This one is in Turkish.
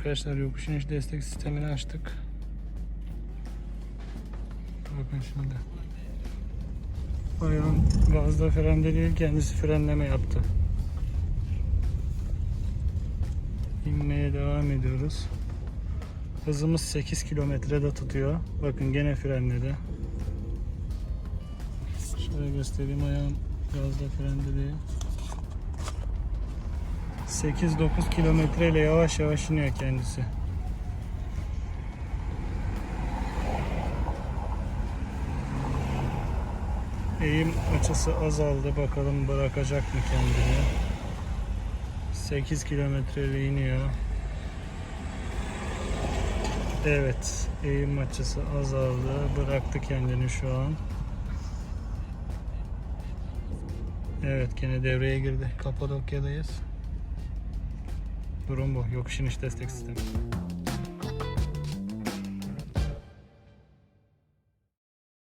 arkadaşlar yokuş iniş destek sistemini açtık. Bakın şimdi. Ayağım gazda frende değil kendisi frenleme yaptı. İnmeye devam ediyoruz. Hızımız 8 kilometrede tutuyor. Bakın gene frenledi. Şöyle göstereyim ayağım gazda frende değil. 8-9 kilometreyle yavaş yavaş iniyor kendisi. Eğim açısı azaldı. Bakalım bırakacak mı kendini. 8 kilometreyle iniyor. Evet, eğim açısı azaldı. Bıraktı kendini şu an. Evet, gene devreye girdi. Kapadokya'dayız. Durum bu. Yokuş iniş destek sistemi.